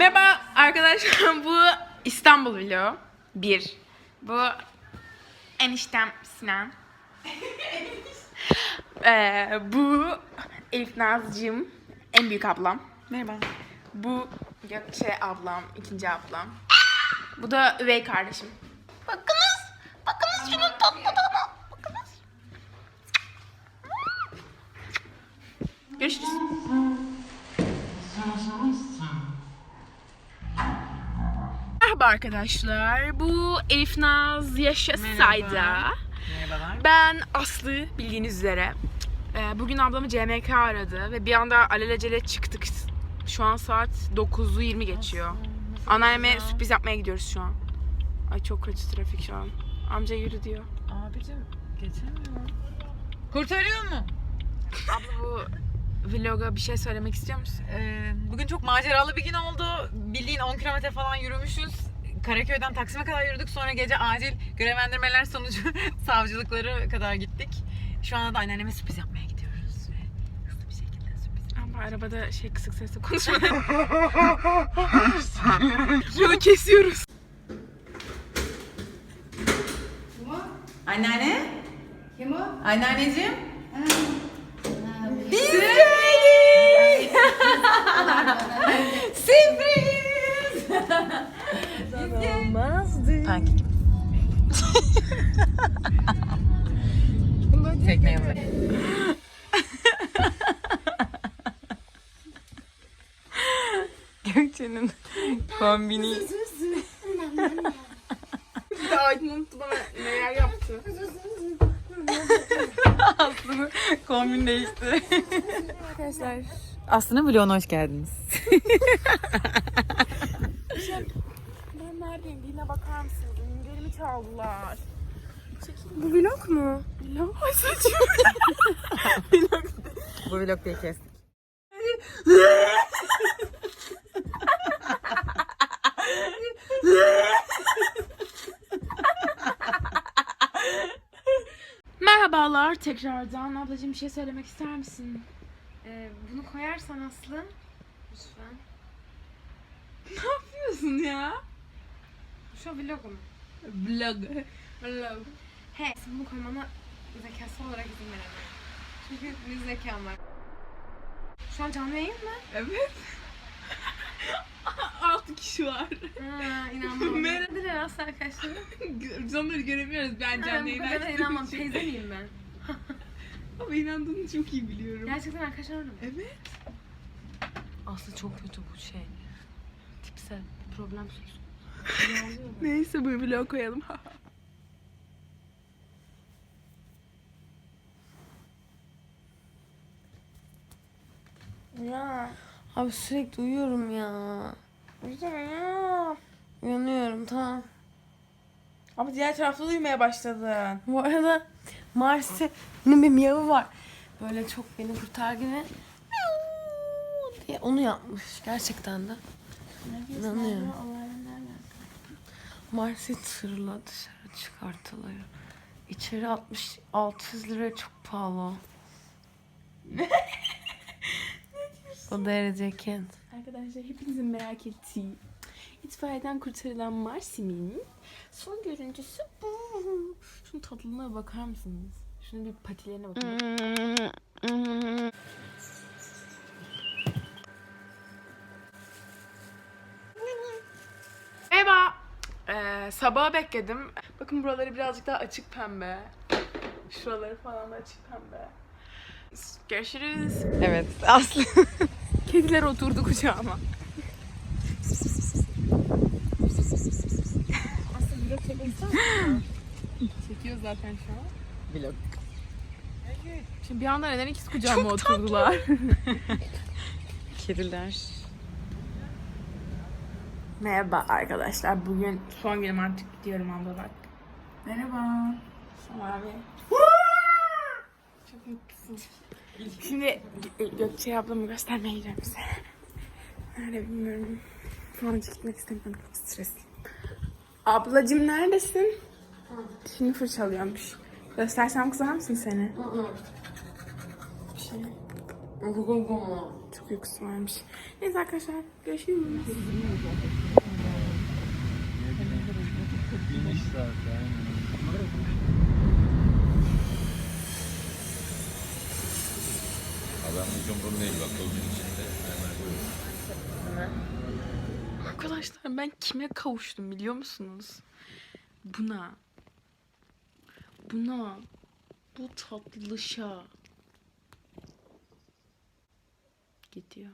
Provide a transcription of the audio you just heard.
Merhaba arkadaşlar bu İstanbul vlogu 1. Bu eniştem Sinan. ee, bu Elif Nazcığım en büyük ablam. Merhaba. Bu Gökçe ablam, ikinci ablam. Bu da üvey kardeşim. Bakınız, bakınız şunun tatlılığına. Bakınız. Görüşürüz. Merhaba arkadaşlar. Bu Elif Naz Yaşasayda. Merhabalar. Ben Aslı bildiğiniz üzere. Ee, Bugün ablamı CMK aradı ve bir anda alelacele çıktık. Şu an saat 9'u 20 geçiyor. Anneanneme sürpriz yapmaya gidiyoruz şu an. Ay çok kötü trafik şu an. Amca yürü diyor. Abicim geçemiyor. Kurtarıyor mu? Abla bu vloga bir şey söylemek istiyor musun? Ee, bugün çok maceralı bir gün oldu. Bildiğin 10 kilometre falan yürümüşüz. Karaköy'den Taksim'e kadar yürüdük. Sonra gece acil görevlendirmeler sonucu savcılıkları kadar gittik. Şu anda da anneanneme sürpriz yapmaya gidiyoruz. Ve hızlı bir şekilde sürpriz Ama arabada şey kısık sesle konuşmadım. Bunu kesiyoruz. Anneanne? Kim o? Anneanneciğim? Biz Sürpriz! Sanki gibi. Tekneye bak. Gökçe'nin kombini. Bir de Aydın unuttu bana neler yaptı. Aslı'nın kombin değişti. Arkadaşlar. Aslı'nın vloguna hoş geldiniz. Neredeyim? Birine bakar mısınız? Ünlülerimi çaldılar. Bu vlog mu? Vlog. Ay saçım. Bu vlog diye kestik. Merhabalar tekrardan. Ablacığım bir şey söylemek ister misin? Ee, bunu koyarsan Aslı. Lütfen. Ne yapıyorsun ya? Şu vlogum. Vlog. Vlog. He, bunu koymana zekasal olarak izin veremem. Çünkü bir zekam var. Şu an canlı yayın mı? Evet. 6 kişi var. Ha, inanmam. Nedir aslı arkadaşlar? Biz onları göremiyoruz ben canlı yayın açtığım inanmam. için. Teyze miyim ben? Ama inandığını çok iyi biliyorum. Gerçekten arkadaşlar mı? Evet. Aslı çok kötü bu şey. Tipsel problem söz. Neyse bu vlog koyalım. Ya. Abi sürekli uyuyorum ya. ya. Uyanıyorum tamam. Ama diğer tarafta da uyumaya başladın. Bu arada Marsi'nin bir miyavu var. Böyle çok beni kurtar gibi. Diye onu yapmış gerçekten de. İnanıyorum. Marsi tırla dışarı çıkartılıyor. İçeri 60 600 lira çok pahalı. o derece Kent. Arkadaşlar hepinizin merak ettiği itfaiyeden kurtarılan Marsim'in son görüntüsü bu. Şunun tatlılığına bakar mısınız? Şunun bir patilerine bakın. Merhaba. Ee, sabaha bekledim. Bakın buraları birazcık daha açık pembe. Şuraları falan da açık pembe. Görüşürüz. Evet Aslı. Kediler oturdu kucağıma. Aslında vlog çekmek? Çekiyor zaten şu an. vlog. Şimdi bir anda neden ikiz kucağıma oturdular? Kediler. Merhaba arkadaşlar. Bugün son günüm artık gidiyorum abla bak. Merhaba. Sonra abi. Çok mutlusun. Şimdi Gö- Gökçe ablamı göstermeye gidiyorum size. Nerede bilmiyorum. Hiç gitmek istemiyorum. Çok stresliyim. Ablacım neredesin? Şimdi fırçalıyormuş. Göstersem kızar mısın seni? Bir şey. Çok uykusu varmış. Neyse arkadaşlar görüşürüz. Finish zaten. Adam hiç umurumda değil bak kolunun içinde. Arkadaşlar ben kime kavuştum biliyor musunuz? Buna. Buna. Bu tatlışa. Gidiyor.